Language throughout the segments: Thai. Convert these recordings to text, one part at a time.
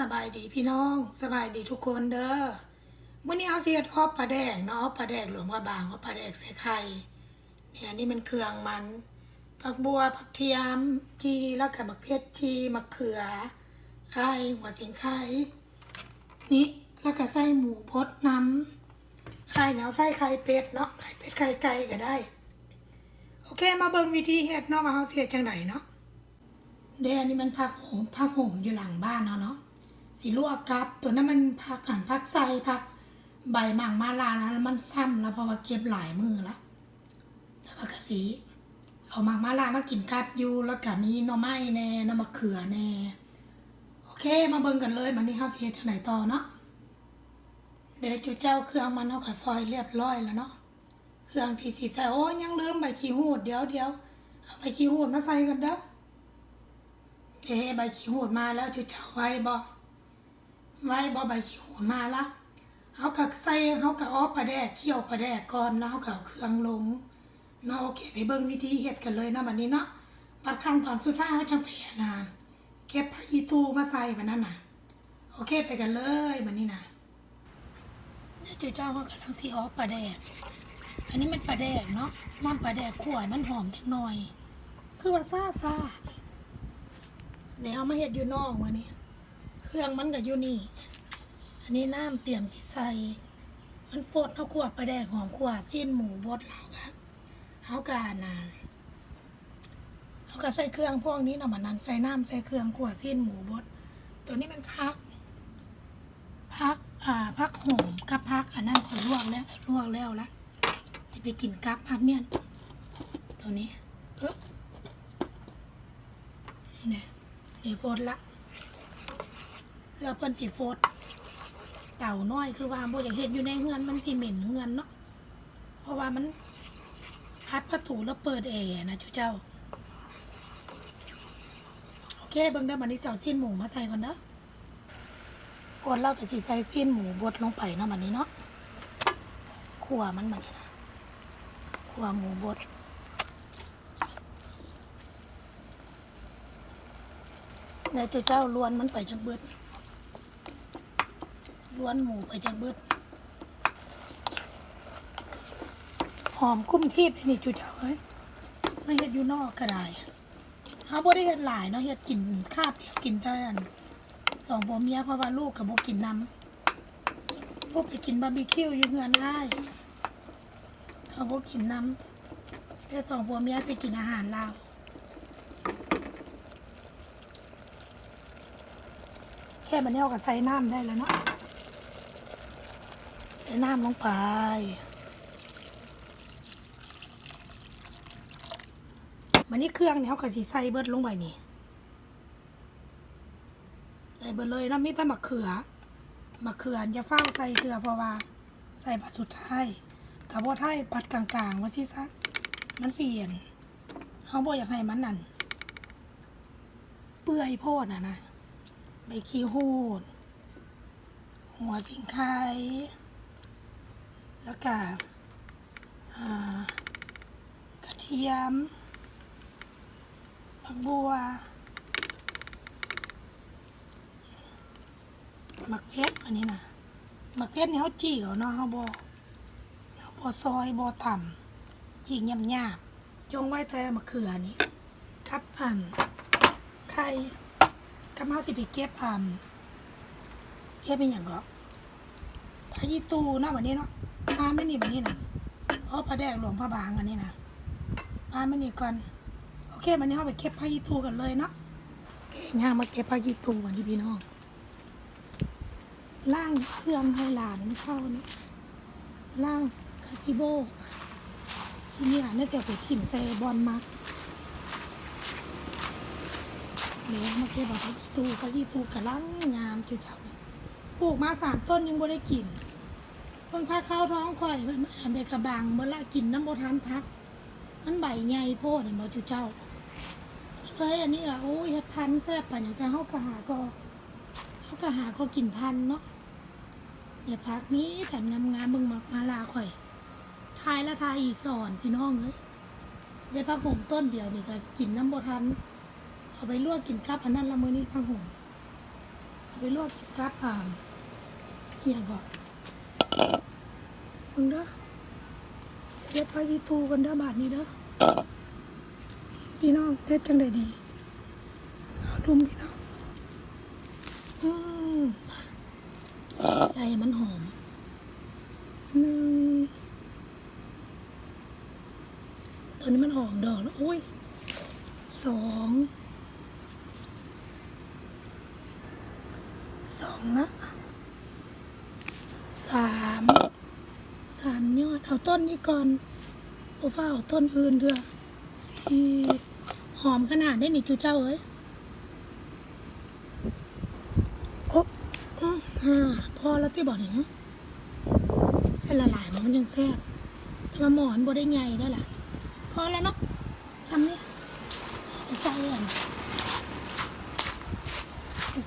สบายดีพี่น้องสบายดีทุกคนเด้อมื้อนี้เอาสิเฮ็ดออบปลาแดกเนาะออบปลาแดกหลวงพระบางออบปลาแดกใส่ไข่เนี่ยนี่มันเครื่องมันผักบัวผักเทียมจีแล้วก็มะเขือจีมะเขือไข่หัวสิงไข่นี่แล้วก็ใส่หมูพดน้ำไข่แล้วใส่ไข่เป็ดเนาะไข่เป็ดไข่ไก่ก็ได้ โอเคมาเบิ่งวิธีเฮ็ดเนาะมาเฮาสิเฮ็ดจังไดเนาะเดอันนี้มันผักโหมผักโหมอยู่หลังบ้านเนาะเนาะ สีลวกกับ ตัวนั้นมันผักอ่านผักใส่ผักใบหมางมาลาแล้วมันซ้ำแล้วเพราะว่าเก็บหลายมือแล้วแต่ว่ากะสีเอาหมางมาลามากินกับอยู่แล้วก็มีหน่อไม้แน่หน่อมะเขือแน่โอเคมาเบิ่งกันเลยมันนี้เฮาสิเฮ็ดจังไดต่อเนาะเดี๋ยวจุเจ้าเครื่องมันเฮาก็ซอยเรียบร้อยแล้วเนาะเครื่องที่สิใส่โอ้ยังลืมใบขี้หูดเดี๋ยวเดี๋ยวเอาใบขี้หูดมาใส่กันเด้อเอ๊ะใบขี้หูดมาแล้วจะเจ้าไว้บ่ ไว้บ่ใบขี้หูมาละเขาก็ใส่เขาก็อ้อปลาแดกเคี่ยวปลาแดกก่อนแล้วเขาก็เอเครื่องลงเนาะโอเคไปเบิ่งวิธีเฮ็ดกันเลยนะบัดนี้เนาะปัดขั้นตอนสุดท้ายเขาจะเปลี่ยนนเก็บผักอีตูมาใส่บัดนั้นน่ะ โอเคไปกันเลยบัดนี้นะเดี๋ยวจุเจ้าเขากำลังสิอ้อปลาแดกอันนี้มันปลาแดกเนาะน้ำปลาแดกขวายมันหอมจังหน่อย คือว่าซาซ่าเดี๋ยวเอามาเห็ดอยู่นอกมานี่ เครื่องมันกับอยู่นี่ อันนี้น้ำเตรียมสิใส่ มันฟดเอาขวดไปแดงหอมขวดสิ้นหมูบดเราครับเอากานะเอากาใส่เครื่องพวกนี้เนาะมันนั้นใส่น้ำใส่เครื่องขวดสิ้นหมูบด ตัวนี้มันพัก พัก อ่า พักหอมกับพัก อันนั้นขอลวกแล้วลวกแล้วละจะไปกินกับพัดเมี่ยนตัวนี้เอ๊บเนี่ยสีโฟดละ เสื้อเพิ่นสีโฟดเต่าน้อยคือว่าบ่อยากเห็นอยู่ในเฮือนมันสีเหม็นเฮือนเนาะเพราะว่ามันพัดประตูแล้วเปิดแอร์นะจุเจ้าโอเคเบิ่งเด้อบัดนี้เสาสิ้นหมูมาใส่ก่อนเด้อโฟดเราก็สิใส่สิ้นหมูบดลงไปเนาะบัดนี้เนาะขัวมันบัดนี้นะขัวหมูบดเดี๋ยวเจ้าล้วนมันไปจังเบิด ล้วนหมูไปจังเบิดหอมคุ้มทีบนี่จุเจ้าเอ้ยไม่เห็ดอยู่นอกก็ได้เฮาบ่ได้เฮ็ดหลายเนาะเฮ็ดกินคาบเดียวกินแต่อันสองผัวเมียเพราะว่าลูกกับบ่กินน้ำพวกไปกินบาร์บีคิวอยู่เฮือนได้เขาบ่กินน้ำแต่สองผัวเมียไปกินอาหารลาวแค่มันเนี้ยกับใส่น้ำได้แล้วเนาะ น้ำลงไปมันนี่เครื่องเนี่ยเขากับสีใส่เบิดลงไปนี่ ใส่เบิดเลยนะมีแต่มะเขือมะเขือจะเฝ้าใส่เกลือเพราะว่า ใส่บัดสุดท้ายกับว่าไทยปัดกลางๆว่าที่ซะมันเสียนเขาบอกอยากให้มันนั่นเปื่อยโพดอะนะใบขี้หูดหัวสิงไข่ แล้วก็กระเทียมผักบัวหมักเพชรอันนี้นะหมักเพชรนี่ยเขาจี่เอาเนาะเขาบอเขาบอซอยบอต่ำจี่ยำยาบๆจงไว้แต่มะเขือนี่ครับอ่นไข่กำเฮาสิไปเก็บอ่ำเก็บเป็นอย่างก็พายีตูเนาะวันนี้เนาะ มาไม่นี่วันนี้นะเพราะพระแดกหลวงพระบางอันนี้นะมาไม่นี่ก่อน โอเควันนี้เราไปเก็บพายีตูกันเลยเนาะเคย่างมาเก็บพายีตูกันที่พี่น้องล่างเครื่องให้หลานมันเข้านี่ล่างคาซิโบที่นี่หลานน่าจะเอาไปถิ่มใส่บอลมาเลี้ยงมาเก็บเอาไปตูกะยี่ตูกะลังงามจุดเจ้าปลูกมาสามต้นยังบ่ได้กิน เพิ่งพักเข้าท้องข่อยมันอันเด็กระบางเมื่อละกินน้ำโบทานพัก มันใบใหญ่โพดเห็นบ่จุเจ้าเลยอันนี้อะโอ้ยเฮ็ดพันแซ่บปานอย่างแต่เฮากะหาก็เฮากะหาก็กินพันเนาะอย่าพักนี้แถมงามงามๆเบิ่งมามาลาข่อยทายละทายอีกสอนพี่น้องเลยได้พักผมต้นเดียวนี่ก็กินน้ำโบทันเอาไปลวกกินกับอันนั้นละมือนี้ข้างหงโอไปลวกกับอ่าเฮียก่อน มึงเด้อเฮ็ดไปอีตูกันเด้อบาทนี้เด้อพี่น้องเฮ็ดจังไดดีเอาดุมพี่น้องอืมใส่มันหอมหนึ่งตอนนี้มันหอมดอกแล้วอุ้ยสองสองนะสามสามย อดเอาต้นนี้ก่อนโอฟ้าเอาต้นอื่นเถอะสีหอมขนาดได้นี่จูเจ้าเอ้ยโอ้อื้อห้าพอแล้วที่บอกอย่างนี้เส้นละลายมันยังแซ่บแต่ว่าหมอนบ่ได้ไงได้ล่ะ พอแล้วเนาะซ้ำนี่ใส่อะ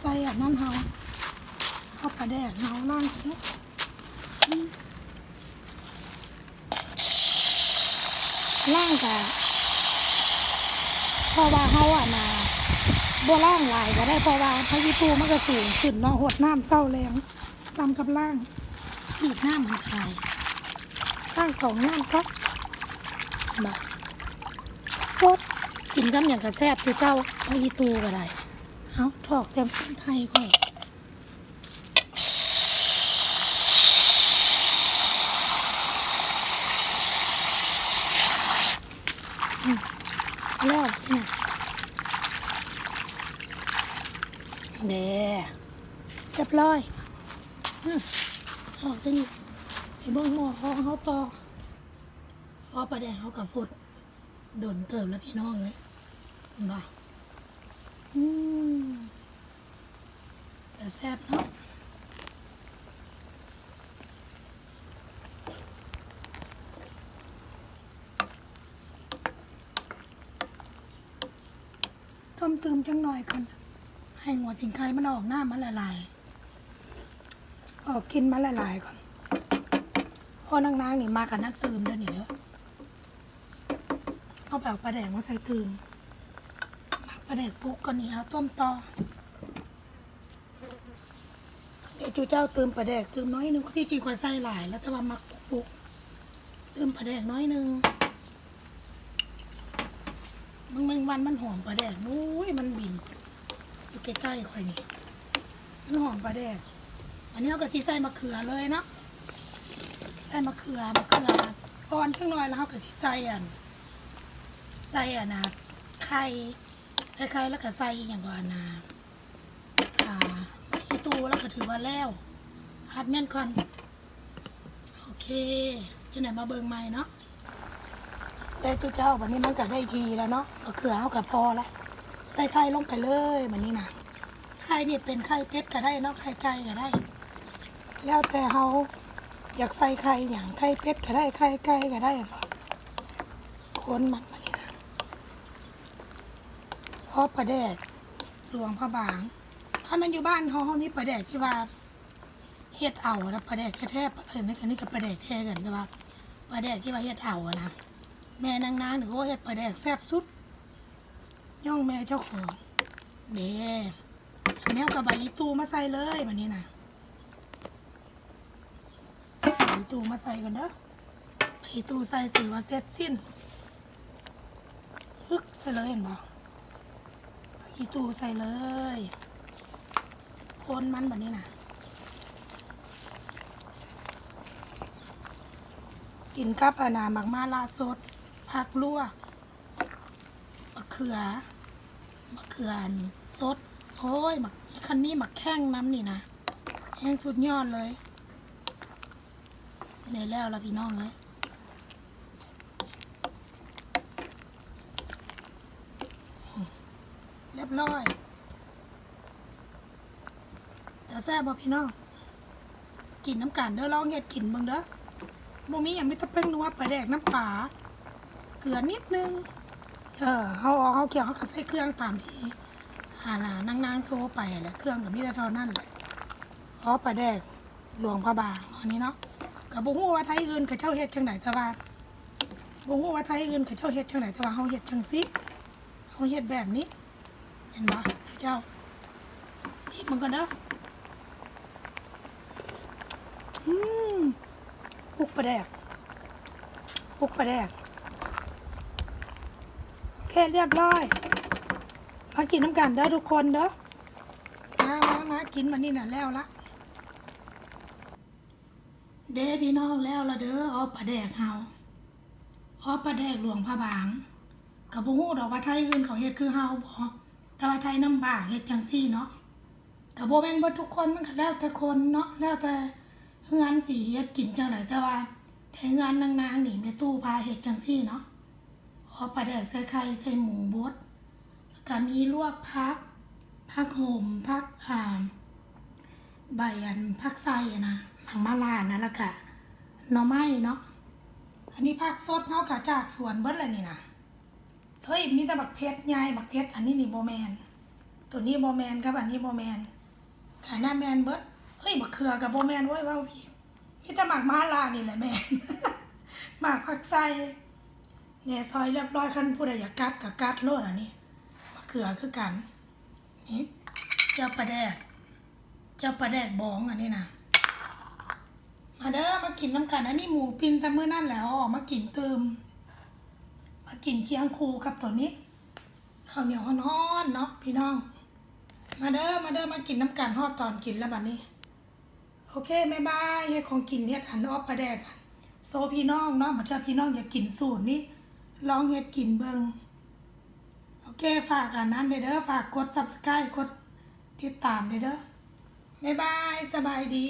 ใส่อะนั่นเฮาเอาปลาแดกเฮาล่างเนาะอืม ล่างกะเพราะว่าเฮาอะนะบ่ล่างหลายก็ได้เพราะว่าพายุตูมันก็สูงขึ้นเนาะหดน้ำเศร้าแรงซ้ำกับล่างขีดน้ำหาขายล่างสองน้ำครับมาสดกินกับอย่างกระแซบคือเจ้าพายุตูก็ได้เอาถอกแซมคนไทยก่อน แล้วเนี่ยเด้เรียบร้อยอืมออกจะนี่ไปเบิ่งหม้อของเขาต่อพอประแดงเขากับฟุดโดนเติมแล้วพี่น้องเลยเห็นบ่อืมแต่แซ่บเนาะ มเติมจังหน่อยก่อนให้หัวสิงไข่มันออกหน้ามันละลายออกกินมันละลายก่อนเพอนางนางนี่มากับนักตืมเด้อนี่เด้อเอาแบบปลาแดงมาใส่ตืมมักปลาแดกปุ๊กก่อนนี่เอาต้มต่อเดี๋ยวจูเจ้าตืมปลาแดกตืมน้อยหนึงที่จริงควรใส่หลาย แล้วแต่ว่ามักปุ๊กตืมปลาแดกน้อยหนึง มึงแมงวันมันหอมปลาแดกนุ้ยมันบินอยู่ใกล้ๆค่อยนี่มันหอมปลาแดกอันนี้เราก็สีใส่มะเขือเลยเนาะใส่มะเขือมะเขืออ่อนข้างน้อยแล้วเราก็สีใส่อันใส่อันนะไข่ใส่ไข่แล้วก็ใส่อย่างก่อนนะอ่าอีตูแล้วก็ถือว่าแล้วฮัดแม่นก่อนโอเคจะไหนมาเบิงใหม่เนาะ แต่ตัวเจ้าวันนี้มันก็ได้ทีแล้วเนาะมะเขือเอากับพอแล้วใส่ไข่ลงไปเลยแบบนี้นะไข่นี่เป็นไข่เป็ดก็ได้เนาะไข่ไก่ก็ได้ แล้วแต่เฮาอยากใส่ไข่อย่างไข่เป็ดก็ได้ไข่ไก่ก็ได้คนมันแบบนี้นะพราะปลาแดกหลวงพระบาง ถ้ามันอยู่บ้านเฮาเฮามีปลาแดกที่ว่าเฮ็ดเอานะปลาแดกแท้ๆเออนี่กันนี่กับปลาแดกแท้กันใช่ปะปลาแดกที่ว่าเฮ็ดเอาอะนะ แม่นางนางหรือว่าเฮ็ดปลาแดกแซ่บสุด ย่องแม่เจ้าของ เด้อันนี้เอากับใบอีตูมาใส่เลยแบบนี้นะใบอีตูมาใส่กันเด้อใบอีตูใส่สีว่าเสร็จสิ้นพึกใส่เลยเห็นบ่ใบอีตูใส่เลยคนมันแบบนี้นะกินกับอานามักมาลาสด ผักลวกมะเขือมะเขืออันสดโอ้ยมะคันนี้มะแข้งน้ำนี่นะแห้งสุดยอดเลยในแล้วละพี่น้องเลยเรียบร้อยแต่แซ่บบ่พี่น้องกินน้ำกันเด้อลองเฮ็ดกินเบิ่งเด้อบ่มีหยังมีแตะเพิ่งนัวปลาแดกน้ำปลา เกลือนิดนึง เออเขาเอาเขาเกี่ยวเขาก็ใส่เครื่องตามที่หานานางนางๆโซไปแหละเครื่องกับมิตรทอนั่นแหละเพราะปลาแดกหลวงพระบางอันนี้เนาะกับบุ้งว่าไทยอื่นกับเจ้าเฮ็ดจังไหนแต่ว่าบุ้งว่าไทยอื่นกับเจ้าเฮ็ดจังไหนแต่ว่าเขาเฮ็ดจังซิเขาเฮ็ดแบบนี้ เห็นปะเจ้าสิมันก็เด้ออืมปุกปลาแดกปุกปลาแดก เคเรียบร้อย มากินน้ำกันเด้อทุกคนเด้อมามามากินมันนี่น่ะแล้วละเด้พี่น้องแล้วละเด้อออปลาแดกเฮาออปลาแดกหลวงพระบางกับบ่ฮู้ดอกว่าไทยอื่นเขาเฮ็ดคือเฮาบ่แต่ว่าไทยน้ำบากเฮ็ดจังซี่เนาะกับบ่แม่นเบิดทุกคนมันก็แล้วแต่คนเนาะแล้วแต่เฮือนสิเฮ็ดกินจังไดแต่ว่าแต่เฮือนนางๆนี่แม่ตู้พาเฮ็ดจังซี่เนาะ ออปลาแดกใส่ไข่ใส่หมูบดแล้วก็มีลวกผักผักโหมผักอ่าใบอันผักไส้นะหมังมาลานะแล้วก็หน่อไม้เนาะอันนี้ผักสดเนาะกะจากสวนเบิดเลยนี่นะเฮ้ยมีแต่บักเพชรยายบักเพชรอันนี้นี่โบแมนตัวนี้โบแมนครับอันนี้โบแมนขาหน้าแมนเบิดเฮ้ยบักเขือกับโบแมนเว้ยว่าพี่มีแต่หมักมาลานี่แหละแมนหมักผักไส้ เนี่ซอยเรียบร้อยคันผู้ใดอยากกัดกับกัดโลดอันนี้บักเขือคือกัน นี่เจ้าปลาแดก เจ้าปลาแดกบองอันนี้นะมาเด้อมากินน้ำกันอันนี้หมูปิ้นแต่เมื่อนั่นแล้วออกมากินเติม มากินเคียงคูกับตัวนี้ข้าวเหนียวฮ้อนๆเนาะพี่น้อง มาเด้อมาเด้อมากินน้ำกันฮอดตอนกินแล้วบัดนี้ โอเคบ๊ายบายเฮ็ดของกินเฮ็ดอันออปปลาแดกโซพี่น้องเนาะมาถ้าพี่น้องอยากกินสูตรนี้ ลองเฮ็ดกินเบิงโอเคฝากอันนั้นเด้อฝากกด subscribe กดติดตามเด้อเด้อบ๊ายบาย สบายดี